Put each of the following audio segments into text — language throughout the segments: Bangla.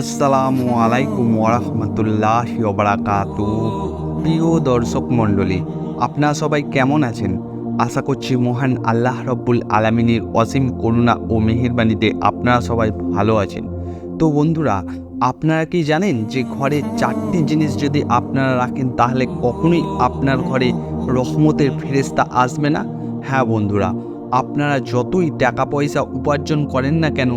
আসসালামু আলাইকুম ওরহমতুল্লাহ ওবরাকাত প্রিয় দর্শক মণ্ডলী, আপনারা সবাই কেমন আছেন? আশা করছি মহান আল্লাহ রব্বুল আলমিনের অসীম করুণা ও মেহেরবানিতে আপনারা সবাই ভালো আছেন। তো বন্ধুরা, আপনারা কি জানেন যে ঘরে চারটি জিনিস যদি আপনারা রাখেন, তাহলে কখনোই আপনার ঘরে রহমতের ফেরেস্তা আসবে না? হ্যাঁ বন্ধুরা, আপনারা যতই টাকা পয়সা উপার্জন করেন না কেন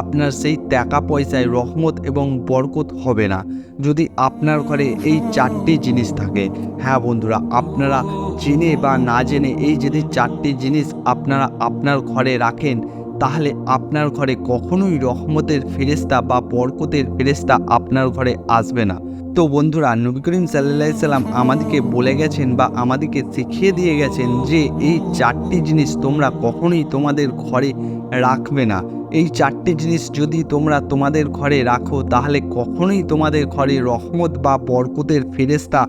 আপনার সেই টাকা পয়সায় রহমত এবং বরকত হবে না। যদি আপনার ঘরে এই চারটি জিনিস থাকে হ্যাঁ বন্ধুরা, আপনারা জেনে বা না জেনে এই যদি চারটি জিনিস আপনারা আপনার ঘরে রাখেন, তাহলে আপনার ঘরে কখনোই রহমতের ফেরেস্তা বা বরকতের ফেরেস্তা আপনার ঘরে আসবে না। তো বন্ধুরা, নবী করিম সাল্লাহ সাল্লাম আমাদেরকে বলে গেছেন বা আমাদেরকে শিখিয়ে দিয়ে গেছেন যে এই চারটি জিনিস তোমরা কখনোই তোমাদের ঘরে রাখবে না। এই চারটি জিনিস যদি তোমরা তোমাদের ঘরে রাখো, তাহলে কখনোই তোমাদের ঘরে রহমত বা বরকতের ফেরেস্তা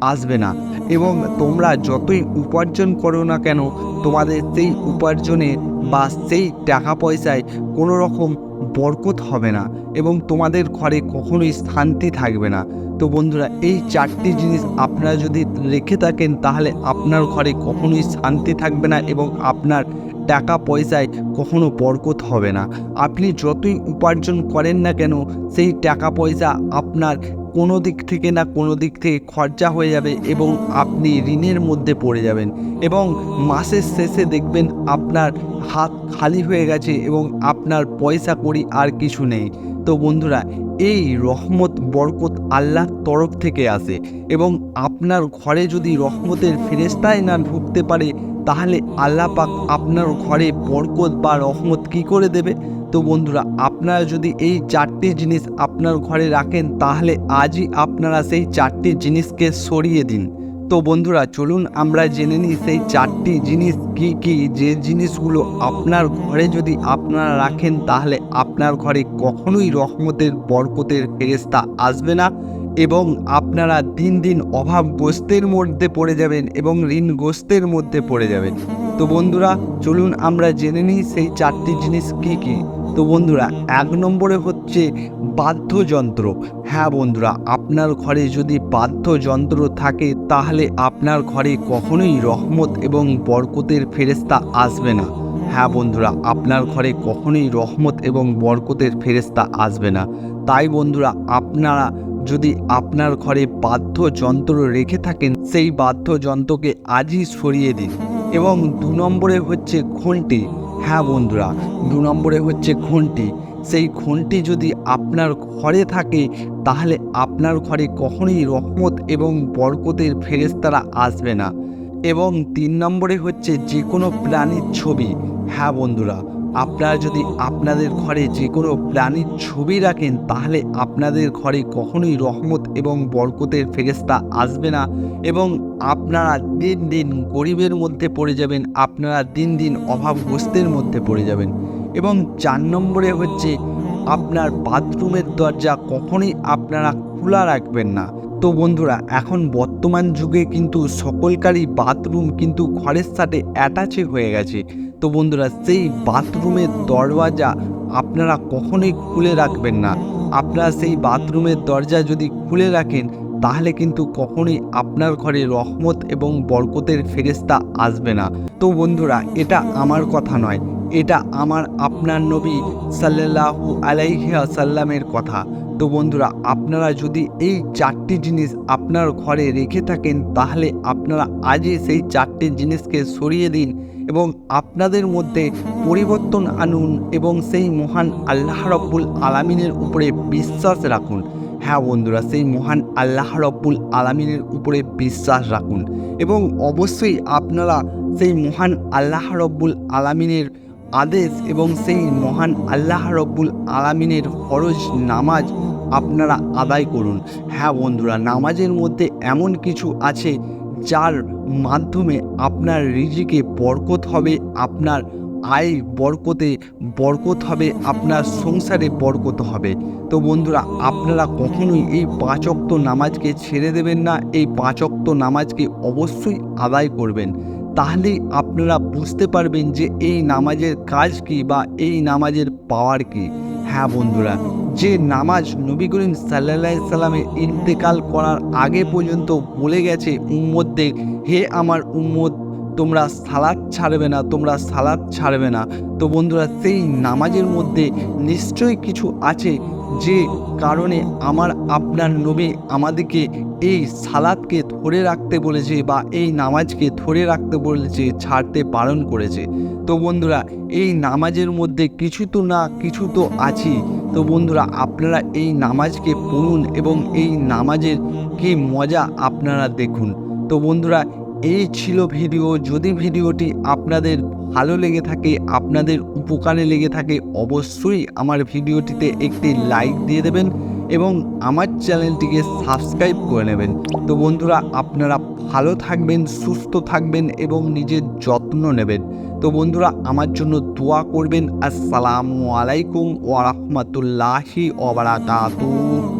আসবে না। এবং তোমরা যতই উপার্জন করো না কেন, তোমাদের সেই উপার্জনে বা সেই টাকা পয়সায় কোনো রকম বরকত হবে না এবং তোমাদের ঘরে কখনোই শান্তি থাকবে না। তো বন্ধুরা, এই চারটি জিনিস আপনারা যদি রেখে থাকেন, তাহলে আপনার ঘরে কখনোই শান্তি থাকবে না এবং আপনার টাকা পয়সায় কখনো বরকত হবে না। আপনি যতই উপার্জন করেন না কেন, সেই টাকা পয়সা আপনার কোনো দিক থেকে না কোনো দিক থেকে খরচা হয়ে যাবে এবং আপনি ঋণের মধ্যে পড়ে যাবেন এবং মাসের শেষে দেখবেন আপনার হাত খালি হয়ে গেছে এবং আপনার পয়সা করি আর কিছু নেই। তো বন্ধুরা, এই রহমত, বরকত আল্লাহর তরফ থেকে আসে এবং আপনার ঘরে যদি রহমতের ফেরেস্তায় না ঢুকতে পারে তাহলে আল্লাহ পাক আপনার ঘরে বরকত বা রহমত কি করে দেবে? তো বন্ধুরা, আপনারা যদি এই চারটি জিনিস আপনার ঘরে রাখেন, তাহলে আজই আপনারা সেই চারটি জিনিসকে সরিয়ে দিন। তো বন্ধুরা, চলুন আমরা জেনে নিই সেই চারটি জিনিস কি কি। যে জিনিসগুলো আপনার ঘরে যদি আপনারা রাখেন, তাহলে আপনার ঘরে কখনোই রহমতের, বরকতের ফেরেস্তা আসবে না। এবং আপনারা দিন দিন অভাবগ্রস্তের মধ্যে পড়ে যাবেন এবং ঋণগ্রস্তের মধ্যে পড়ে যাবেন। তো বন্ধুরা, চলুন আমরা জেনে নিই সেই চারটি জিনিস কী কী। তো বন্ধুরা, এক নম্বরে হচ্ছে বাদ্যযন্ত্র। হ্যাঁ বন্ধুরা, আপনার ঘরে যদি বাদ্যযন্ত্র থাকে, তাহলে আপনার ঘরে কখনোই রহমত এবং বরকতের ফেরেস্তা আসবে না। হ্যাঁ বন্ধুরা, আপনার ঘরে কখনোই রহমত এবং বরকতের ফেরেস্তা আসবে না। তাই বন্ধুরা, আপনারা যদি আপনার ঘরে বাদ্যযন্ত্র রেখে থাকেন, সেই বাদ্যযন্ত্রকে আজই সরিয়ে দিন। এবং দু নম্বরে হচ্ছে ঘন্টি। হ্যাঁ বন্ধুরা, দু নম্বরে হচ্ছে ঘন্টি। সেই ঘন্টি যদি আপনার ঘরে থাকে, তাহলে আপনার ঘরে কখনোই রহমত এবং বরকতের ফেরেস্তারা আসবে না। এবং তিন নম্বরে হচ্ছে যে কোনো প্রাণীর ছবি। হ্যাঁ বন্ধুরা আপনারা যদি আপনাদের ঘরে যে কোনো প্রাণীর ছবি রাখেন, তাহলে আপনাদের ঘরে কখনোই রহমত এবং বরকতের ফেরেস্তা আসবে না এবং আপনারা দিন দিন গরিবের মধ্যে পড়ে যাবেন, আপনারা দিন দিন অভাবগ্রস্তের মধ্যে পড়ে যাবেন। এবং চার নম্বরে হচ্ছে, আপনার বাথরুমের দরজা কখনোই আপনারা খোলা রাখবেন না। তো বন্ধুরা, এখন বর্তমান যুগে কিন্তু সকলকারই বাথরুম কিন্তু ঘরের সাথে অ্যাটাচে হয়ে গেছে। তো বন্ধুরা, সেই বাথরুমের দরওয়াজা আপনারা কখনোই খুলে রাখবেন না। আপনারা সেই বাথরুমের দরজা যদি খুলে রাখেন, তাহলে কিন্তু কখনোই আপনার ঘরে রহমত এবং বরকতের ফেরেস্তা আসবে না। তো বন্ধুরা, এটা আমার কথা নয়, এটা আমার আপনার নবী সাল্লাহু আলাইহিয়া সাল্লামের কথা। তো বন্ধুরা, আপনারা যদি এই চারটি জিনিস আপনার ঘরে রেখে থাকেন, তাহলে আপনারা আজই সেই চারটি জিনিসকে সরিয়ে দিন এবং আপনাদের মধ্যে পরিবর্তন আনুন এবং সেই মহান আল্লাহ রব্বুল আলামিনের উপরে বিশ্বাস রাখুন। হ্যাঁ বন্ধুরা, সেই মহান আল্লাহ রব্বুল আলামিনের উপরে বিশ্বাস রাখুন এবং অবশ্যই আপনারা সেই মহান আল্লাহ রব্বুল আলামিনের আদেশ এবং সেই মহান আল্লাহ রব্বুল আলামিনের ফরজ নামাজ আপনারা আদায় করুন। হ্যাঁ বন্ধুরা, নামাজের মধ্যে এমন কিছু আছে যার মাধ্যমে আপনার রিজিকে বরকত হবে, আপনার আয় বরকতে বরকত হবে, আপনার সংসারে বরকত হবে। তো বন্ধুরা, আপনারা কখনোই এই পাঁচক্ত নামাজকে ছেড়ে দেবেন না, এই পাঁচক্ত নামাজকে অবশ্যই আদায় করবেন। তাহলেই আপনারা বুঝতে পারবেন যে এই নামাজের কাজ কি বা এই নামাজের পাওয়ার কি। হ্যাঁ বন্ধুরা যে নামাজ নবী করিম সাল্লাহ সাল্লামের ইন্তেকাল করার আগে পর্যন্ত বলে গেছে উম্মদদের হে আমার উম্মদ তোমরা সালাদ ছাড়বে না, তোমরা সালাদ ছাড়বে না। তো বন্ধুরা, সেই নামাজের মধ্যে নিশ্চয়ই কিছু আছে যে কারণে আমার আপনার নবী আমাদেরকে এই সালাদকে ধরে রাখতে বলেছে বা এই নামাজকে ধরে রাখতে বলেছে, ছাড়তে বারণ করেছে। তো বন্ধুরা, এই নামাজের মধ্যে কিছু তো না, কিছু তো আছেই। তো বন্ধুরা, আপনারা এই নামাজকে পড়ুন এবং এই নামাজের কি মজা আপনারা দেখুন। তো বন্ধুরা, এই ছিল ভিডিও। যদি ভিডিওটি আপনাদের ভালো লেগে থাকে, আপনাদের উপকারে লেগে থাকে, অবশ্যই আমার ভিডিওটিতে একটি লাইক দিয়ে দেবেন। এবং আমার চ্যানেলটিকে সাবস্ক্রাইব করে নেবেন। তো বন্ধুরা, আপনারা ভালো থাকবেন, সুস্থ থাকবেন এবং নিজের যত্ন নেবেন। তো বন্ধুরা, আমার জন্য দোয়া করবেন। আসসালামু আলাইকুম ওয়া রাহমাতুল্লাহি ওয়া বারাকাতুহু।